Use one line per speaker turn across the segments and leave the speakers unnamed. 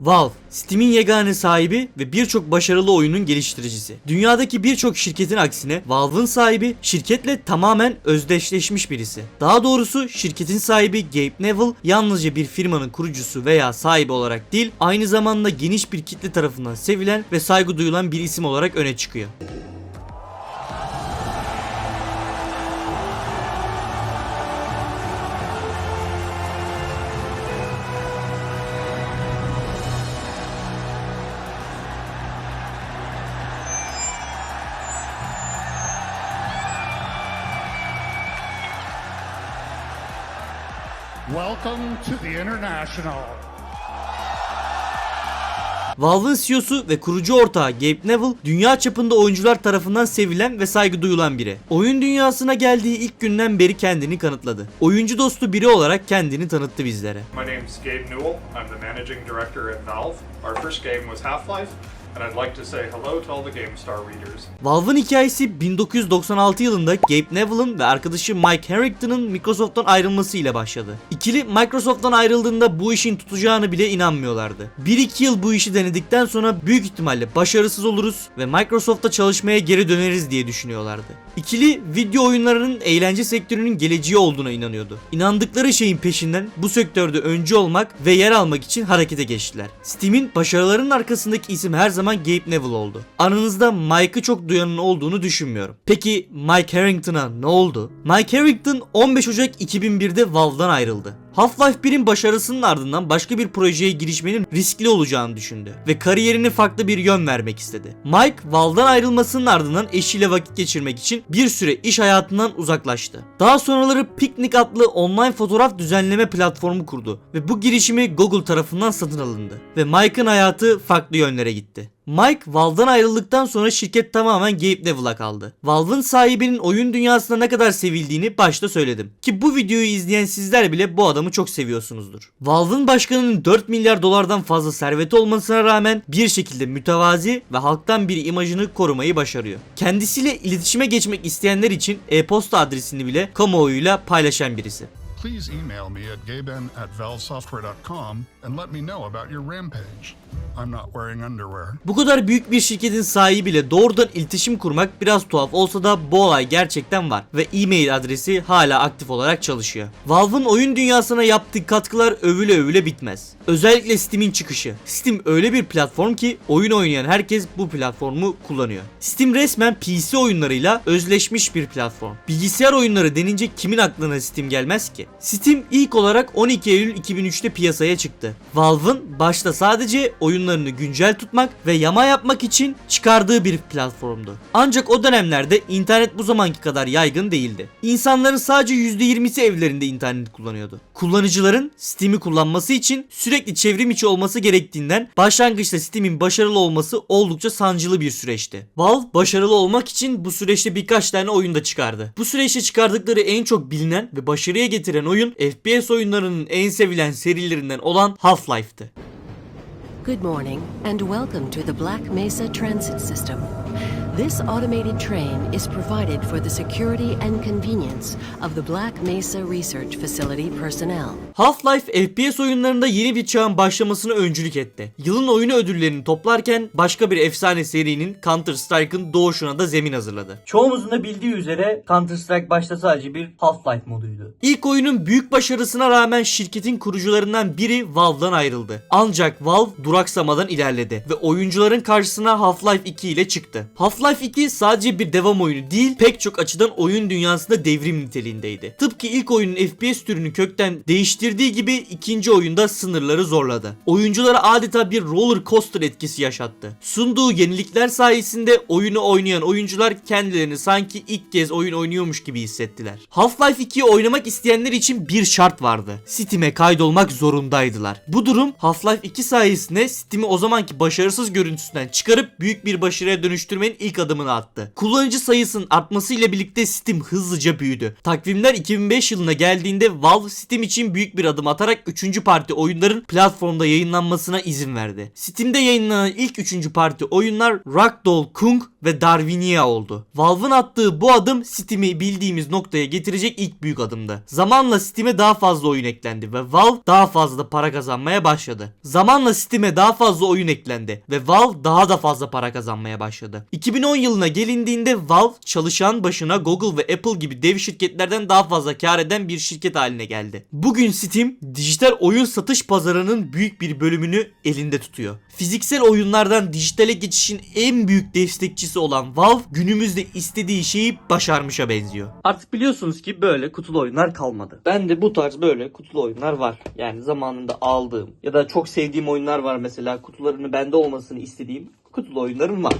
Valve, Steam'in yegane sahibi ve birçok başarılı oyunun geliştiricisi. Dünyadaki birçok şirketin aksine Valve'ın sahibi şirketle tamamen özdeşleşmiş birisi. Daha doğrusu şirketin sahibi Gabe Neville yalnızca bir firmanın kurucusu veya sahibi olarak değil, aynı zamanda geniş bir kitle tarafından sevilen ve saygı duyulan bir isim olarak öne çıkıyor.
Welcome to the International.
Valve'ın CEO'su ve kurucu ortağı Gabe Neville dünya çapında oyuncular tarafından sevilen ve saygı duyulan biri. Oyun dünyasına geldiği ilk günden beri kendini kanıtladı. Oyuncu dostu biri olarak kendini tanıttı bizlere.
My name's Gabe Newell. I'm the managing director at Valve. Our first game was Half-Life,
Valve'ın hikayesi 1996 yılında Gabe Neville'ın ve arkadaşı Mike Harrington'ın Microsoft'tan ayrılması ile başladı. İkili Microsoft'tan ayrıldığında bu işin tutacağını bile inanmıyorlardı. 1-2 yıl bu işi denedikten sonra büyük ihtimalle başarısız oluruz ve Microsoft'ta çalışmaya geri döneriz diye düşünüyorlardı. İkili video oyunlarının eğlence sektörünün geleceği olduğuna inanıyordu. İnandıkları şeyin peşinden bu sektörde öncü olmak ve yer almak için harekete geçtiler. Steam'in başarılarının arkasındaki isim her zaman Gabe Neville oldu. Aranızda Mike'ı çok duyanın olduğunu düşünmüyorum. Peki Mike Harrington'a ne oldu? Mike Harrington 15 Ocak 2001'de Valve'dan ayrıldı. Half-Life 1'in başarısının ardından başka bir projeye girişmenin riskli olacağını düşündü ve kariyerine farklı bir yön vermek istedi. Mike, Valve'dan ayrılmasının ardından eşiyle vakit geçirmek için bir süre iş hayatından uzaklaştı. Daha sonraları Picnic adlı online fotoğraf düzenleme platformu kurdu ve bu girişimi Google tarafından satın alındı ve Mike'ın hayatı farklı yönlere gitti. Mike Valve'dan ayrıldıktan sonra şirket tamamen Gabe Neville'a kaldı. Valve'ın sahibinin oyun dünyasında ne kadar sevildiğini başta söyledim. Ki bu videoyu izleyen sizler bile bu adamı çok seviyorsunuzdur. Valve'ın başkanının 4 milyar dolardan fazla serveti olmasına rağmen bir şekilde mütevazi ve halktan bir imajını korumayı başarıyor. Kendisiyle iletişime geçmek isteyenler için e-posta adresini bile kamuoyuyla paylaşan birisi.
Please email me at gaben at valvesoftware.com and let me know about your rampage. I'm not wearing underwear.
Bu kadar büyük bir şirketin sahibiyle doğrudan iletişim kurmak biraz tuhaf olsa da bu olay gerçekten var ve e-mail adresi hala aktif olarak çalışıyor. Valve'ın oyun dünyasına yaptığı katkılar övüle övüle bitmez. Özellikle Steam'in çıkışı. Steam öyle bir platform ki oyun oynayan herkes bu platformu kullanıyor. Steam resmen PC oyunlarıyla özleşmiş bir platform. Bilgisayar oyunları denince kimin aklına Steam gelmez ki? Steam ilk olarak 12 Eylül 2003'te piyasaya çıktı. Valve'ın başta sadece oyunlarını güncel tutmak ve yama yapmak için çıkardığı bir platformdu. Ancak o dönemlerde internet bu zamanki kadar yaygın değildi. İnsanların sadece %20'si evlerinde internet kullanıyordu. Kullanıcıların Steam'i kullanması için sürekli çevrim içi olması gerektiğinden başlangıçta Steam'in başarılı olması oldukça sancılı bir süreçti. Valve başarılı olmak için bu süreçte birkaç tane oyun da çıkardı. Bu süreçte çıkardıkları en çok bilinen ve başarıya getiren oyun FPS oyunlarının en sevilen serilerinden olan Half-Life'tı.
Good morning and welcome to the Black Mesa Transit System. This automated train is provided for the security and convenience of the Black Mesa Research Facility personnel.
Half-Life FPS oyunlarında yeni bir çağın başlamasına öncülük etti. Yılın oyunu ödüllerini toplarken başka bir efsane serinin Counter Strike'ın doğuşuna da zemin hazırladı. Çoğumuzun da bildiği üzere Counter Strike başta sadece bir Half-Life moduydu. İlk oyunun büyük başarısına rağmen şirketin kurucularından biri Valve'dan ayrıldı. Ancak Valve duraksamadan ilerledi ve oyuncuların karşısına Half-Life 2 ile çıktı. Half-Life 2 sadece bir devam oyunu değil, pek çok açıdan oyun dünyasında devrim niteliğindeydi. Tıpkı ilk oyunun FPS türünü kökten değiştirdiği gibi ikinci oyunda sınırları zorladı. Oyunculara adeta bir roller coaster etkisi yaşattı. Sunduğu yenilikler sayesinde oyunu oynayan oyuncular kendilerini sanki ilk kez oyun oynuyormuş gibi hissettiler. Half-Life 2'yi oynamak isteyenler için bir şart vardı. Steam'e kaydolmak zorundaydılar. Bu durum Half-Life 2 sayesinde Steam'i o zamanki başarısız görüntüsünden çıkarıp büyük bir başarıya dönüştürmenin ilk ilk adımını attı. Kullanıcı sayısının artmasıyla birlikte Steam hızlıca büyüdü. Takvimler 2005 yılına geldiğinde Valve Steam için büyük bir adım atarak 3. parti oyunların platformda yayınlanmasına izin verdi. Steam'de yayınlanan ilk 3. parti oyunlar Ragdoll Kung ve Darwinia oldu. Valve'ın attığı bu adım Steam'i bildiğimiz noktaya getirecek ilk büyük adımdı. Zamanla Steam'e daha fazla oyun eklendi ve Valve daha fazla para kazanmaya başladı. Zamanla Steam'e daha fazla oyun eklendi ve Valve daha da fazla para kazanmaya başladı. 2010 yılına gelindiğinde Valve çalışan başına Google ve Apple gibi dev şirketlerden daha fazla kar eden bir şirket haline geldi. Bugün Steam dijital oyun satış pazarının büyük bir bölümünü elinde tutuyor. Fiziksel oyunlardan dijitale geçişin en büyük destekçisi olan Valve günümüzde istediği şeyi başarmışa benziyor. Artık biliyorsunuz ki böyle kutulu oyunlar kalmadı. Ben de bu tarz böyle kutulu oyunlar var. Yani zamanında aldığım ya da çok sevdiğim oyunlar var mesela kutularını bende olmasını istediğim kutulu oyunlarım var.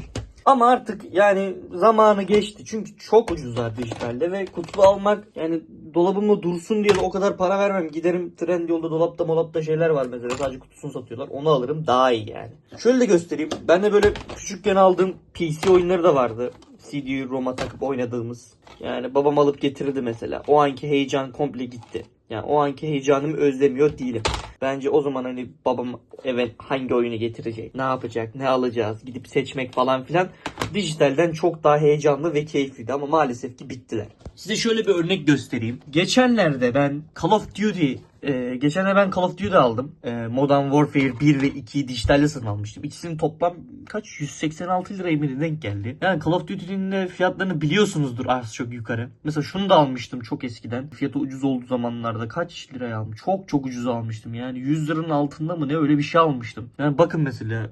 Ama artık yani zamanı geçti. Çünkü çok ucuzlar dijitalde ve kutulu almak yani dolabımda dursun diye de o kadar para vermem. Giderim Trendyol'da dolapta molapta şeyler var mesela sadece kutusunu satıyorlar. Onu alırım daha iyi yani. Şöyle de göstereyim. Ben de böyle küçükken aldığım PC oyunları da vardı. CD ROM'a takıp oynadığımız. Yani babam alıp getirirdi mesela. O anki heyecan komple gitti. Yani o anki heyecanımı özlemiyor değilim. Bence o zaman hani babam eve hangi oyunu getirecek, ne yapacak, ne alacağız, gidip seçmek falan filan dijitalden çok daha heyecanlı ve keyifliydi ama maalesef ki bittiler. Size şöyle bir örnek göstereyim. Geçenlerde ben Call of Duty e, geçenlerde ben Call of Duty aldım. E, Modern Warfare 1 ve 2'yi dijitalde satın almıştım. İkisinin toplam kaç? 186 liraya mı denk geldi? Yani Call of Duty'nin de fiyatlarını biliyorsunuzdur az çok yukarı. Mesela şunu da almıştım çok eskiden. Fiyatı ucuz olduğu zamanlarda kaç liraya aldım? Çok çok ucuz almıştım. Yani 100 liranın altında mı ne öyle bir şey almıştım. Yani bakın mesela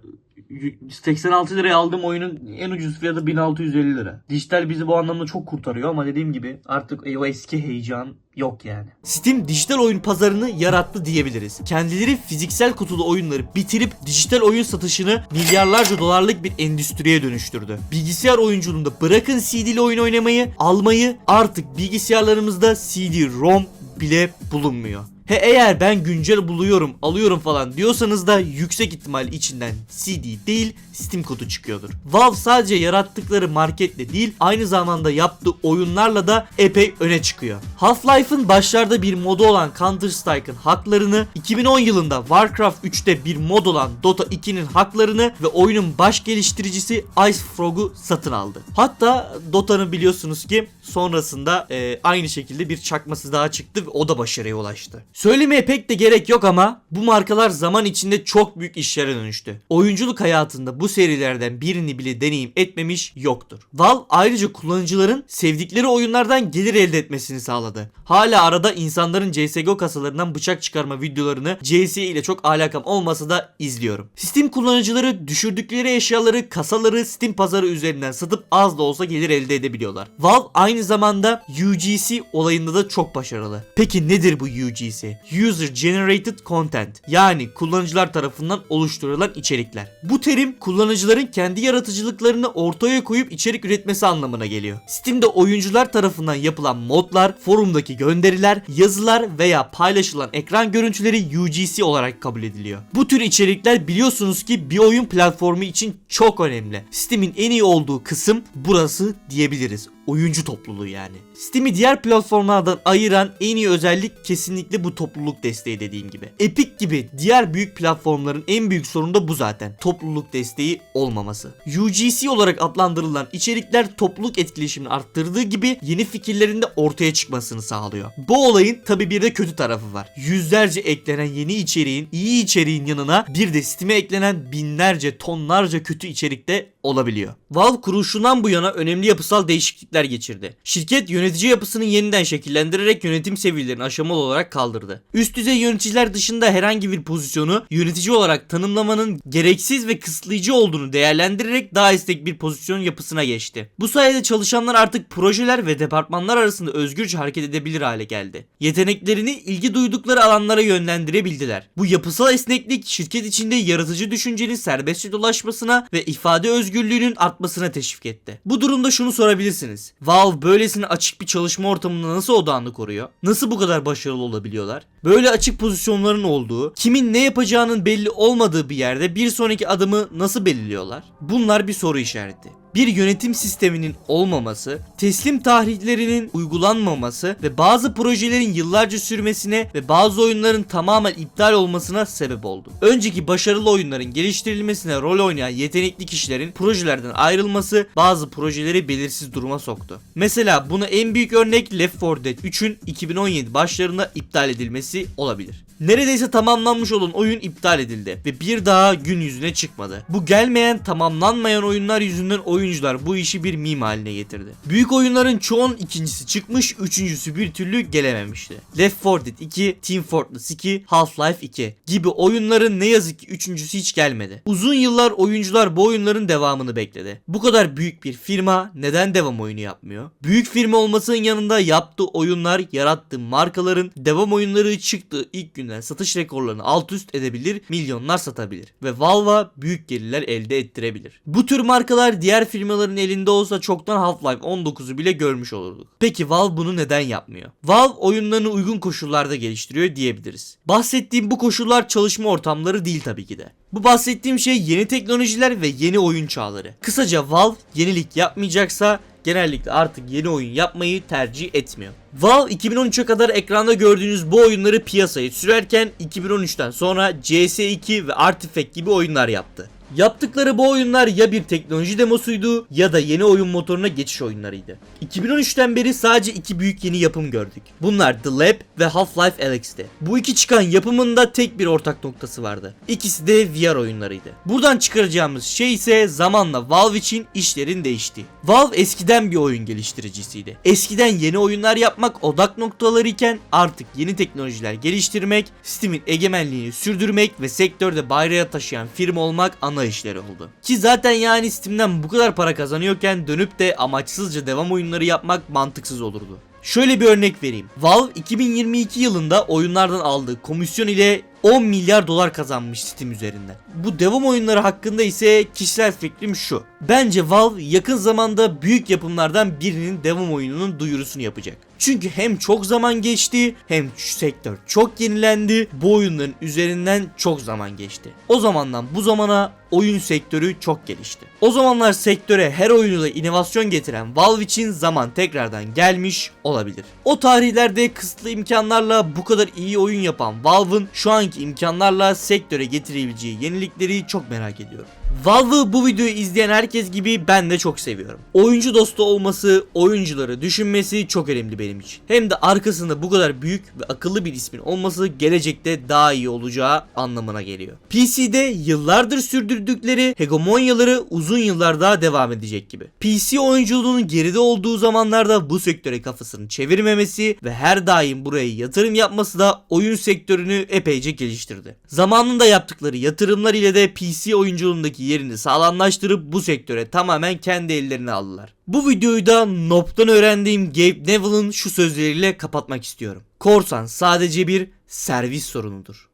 86 liraya aldığım oyunun en ucuz fiyatı 1650 lira. Dijital bizi bu anlamda çok kurtarıyor ama dediğim gibi artık o eski heyecan yok yani. Steam dijital oyun pazarını yarattı diyebiliriz. Kendileri fiziksel kutulu oyunları bitirip dijital oyun satışını milyarlarca dolarlık bir endüstriye dönüştürdü. Bilgisayar oyunculuğunda bırakın CD'li oyun oynamayı, almayı artık bilgisayarlarımızda CD-ROM bile bulunmuyor. He eğer ben güncel buluyorum, alıyorum falan diyorsanız da yüksek ihtimal içinden CD değil Steam kodu çıkıyordur. Valve sadece yarattıkları marketle değil aynı zamanda yaptığı oyunlarla da epey öne çıkıyor. Half-Life'ın başlarda bir modu olan Counter Strike'ın haklarını 2010 yılında Warcraft 3'te bir mod olan Dota 2'nin haklarını ve oyunun baş geliştiricisi Ice Frog'u satın aldı. Hatta Dota'nın biliyorsunuz ki sonrasında e, aynı şekilde bir çakması daha çıktı ve o da başarıya ulaştı. Söylemeye pek de gerek yok ama bu markalar zaman içinde çok büyük işlere dönüştü. Oyunculuk hayatında bu serilerden birini bile deneyim etmemiş yoktur. Valve ayrıca kullanıcıların sevdikleri oyunlardan gelir elde etmesini sağladı. Hala arada insanların CSGO kasalarından bıçak çıkarma videolarını CS ile çok alakam olmasa da izliyorum. Steam kullanıcıları düşürdükleri eşyaları kasaları Steam pazarı üzerinden satıp az da olsa gelir elde edebiliyorlar. Valve aynı zamanda UGC olayında da çok başarılı. Peki nedir bu UGC? User Generated Content yani kullanıcılar tarafından oluşturulan içerikler. Bu terim kullanıcıların kendi yaratıcılıklarını ortaya koyup içerik üretmesi anlamına geliyor. Steam'de oyuncular tarafından yapılan modlar, forumdaki gönderiler, yazılar veya paylaşılan ekran görüntüleri UGC olarak kabul ediliyor. Bu tür içerikler biliyorsunuz ki bir oyun platformu için çok önemli. Steam'in en iyi olduğu kısım burası diyebiliriz oyuncu topluluğu yani. Steam'i diğer platformlardan ayıran en iyi özellik kesinlikle bu topluluk desteği dediğim gibi. Epic gibi diğer büyük platformların en büyük sorunu da bu zaten. Topluluk desteği olmaması. UGC olarak adlandırılan içerikler topluluk etkileşimini arttırdığı gibi yeni fikirlerin de ortaya çıkmasını sağlıyor. Bu olayın tabi bir de kötü tarafı var. Yüzlerce eklenen yeni içeriğin, iyi içeriğin yanına bir de Steam'e eklenen binlerce, tonlarca kötü içerik de olabiliyor. Valve kuruluşundan bu yana önemli yapısal değişiklikler geçirdi. Şirket yönetici yapısını yeniden şekillendirerek yönetim seviyelerini aşamalı olarak kaldırdı. Üst düzey yöneticiler dışında herhangi bir pozisyonu yönetici olarak tanımlamanın gereksiz ve kısıtlayıcı olduğunu değerlendirerek daha esnek bir pozisyon yapısına geçti. Bu sayede çalışanlar artık projeler ve departmanlar arasında özgürce hareket edebilir hale geldi. Yeteneklerini ilgi duydukları alanlara yönlendirebildiler. Bu yapısal esneklik şirket içinde yaratıcı düşüncenin serbestçe dolaşmasına ve ifade özgürlüğünün artmasına teşvik etti. Bu durumda şunu sorabilirsiniz. Valve böylesine açık bir çalışma ortamında nasıl odağını koruyor? Nasıl bu kadar başarılı olabiliyorlar? Böyle açık pozisyonların olduğu, kimin ne yapacağının belli olmadığı bir yerde bir sonraki adımı nasıl belirliyorlar? Bunlar bir soru işareti. Bir yönetim sisteminin olmaması, teslim tarihlerinin uygulanmaması ve bazı projelerin yıllarca sürmesine ve bazı oyunların tamamen iptal olmasına sebep oldu. Önceki başarılı oyunların geliştirilmesine rol oynayan yetenekli kişilerin projelerden ayrılması bazı projeleri belirsiz duruma soktu. Mesela buna en büyük örnek Left 4 Dead 3'ün 2017 başlarında iptal edilmesi olabilir. Neredeyse tamamlanmış olan oyun iptal edildi ve bir daha gün yüzüne çıkmadı. Bu gelmeyen tamamlanmayan oyunlar yüzünden oyuncular bu işi bir meme haline getirdi. Büyük oyunların çoğun ikincisi çıkmış, üçüncüsü bir türlü gelememişti. Left 4 Dead 2, Team Fortress 2, Half-Life 2 gibi oyunların ne yazık ki üçüncüsü hiç gelmedi. Uzun yıllar oyuncular bu oyunların devamını bekledi. Bu kadar büyük bir firma neden devam oyunu yapmıyor? Büyük firma olmasının yanında yaptığı oyunlar, yarattığı markaların devam oyunları çıktığı ilk günden satış rekorlarını alt üst edebilir, milyonlar satabilir ve Valve'a büyük gelirler elde ettirebilir. Bu tür markalar diğer firmaların elinde olsa çoktan Half-Life 19'u bile görmüş olurduk. Peki Valve bunu neden yapmıyor? Valve oyunlarını uygun koşullarda geliştiriyor diyebiliriz. Bahsettiğim bu koşullar çalışma ortamları değil tabii ki de. Bu bahsettiğim şey yeni teknolojiler ve yeni oyun çağları. Kısaca Valve yenilik yapmayacaksa genellikle artık yeni oyun yapmayı tercih etmiyor. Valve 2013'e kadar ekranda gördüğünüz bu oyunları piyasaya sürerken 2013'ten sonra CS2 ve Artifact gibi oyunlar yaptı. Yaptıkları bu oyunlar ya bir teknoloji demosuydu ya da yeni oyun motoruna geçiş oyunlarıydı. 2013'ten beri sadece iki büyük yeni yapım gördük. Bunlar The Lab ve Half-Life Alyx'ti. Bu iki çıkan yapımın da tek bir ortak noktası vardı. İkisi de VR oyunlarıydı. Buradan çıkaracağımız şey ise zamanla Valve için işlerin değişti. Valve eskiden bir oyun geliştiricisiydi. Eskiden yeni oyunlar yapmak odak noktaları iken artık yeni teknolojiler geliştirmek, Steam'in egemenliğini sürdürmek ve sektörde bayrağı taşıyan firma olmak ana işleri oldu. Ki zaten yani Steam'den bu kadar para kazanıyorken dönüp de amaçsızca devam oyunları yapmak mantıksız olurdu. Şöyle bir örnek vereyim. Valve 2022 yılında oyunlardan aldığı komisyon ile 10 milyar dolar kazanmış Steam üzerinden. Bu devam oyunları hakkında ise kişisel fikrim şu. Bence Valve yakın zamanda büyük yapımlardan birinin devam oyununun duyurusunu yapacak. Çünkü hem çok zaman geçti hem sektör çok yenilendi. Bu oyunların üzerinden çok zaman geçti. O zamandan bu zamana oyun sektörü çok gelişti. O zamanlar sektöre her oyunuyla inovasyon getiren Valve için zaman tekrardan gelmiş olabilir. O tarihlerde kısıtlı imkanlarla bu kadar iyi oyun yapan Valve'ın şu anki imkanlarla sektöre getirebileceği yenilikleri çok merak ediyorum. Valve'ı bu videoyu izleyen herkes gibi ben de çok seviyorum. Oyuncu dostu olması, oyuncuları düşünmesi çok önemli benim için. Hem de arkasında bu kadar büyük ve akıllı bir ismin olması gelecekte daha iyi olacağı anlamına geliyor. PC'de yıllardır sürdürdükleri hegemonyaları uzun yıllar daha devam edecek gibi. PC oyunculuğunun geride olduğu zamanlarda bu sektöre kafasını çevirmemesi ve her daim buraya yatırım yapması da oyun sektörünü epeyce geliştirdi. Zamanında yaptıkları yatırımlar ile de PC oyunculuğundaki yerini sağlamlaştırıp bu sektöre tamamen kendi ellerine aldılar. Bu videoyu da Nop'tan öğrendiğim Gabe Neville'ın şu sözleriyle kapatmak istiyorum. Korsan sadece bir servis sorunudur.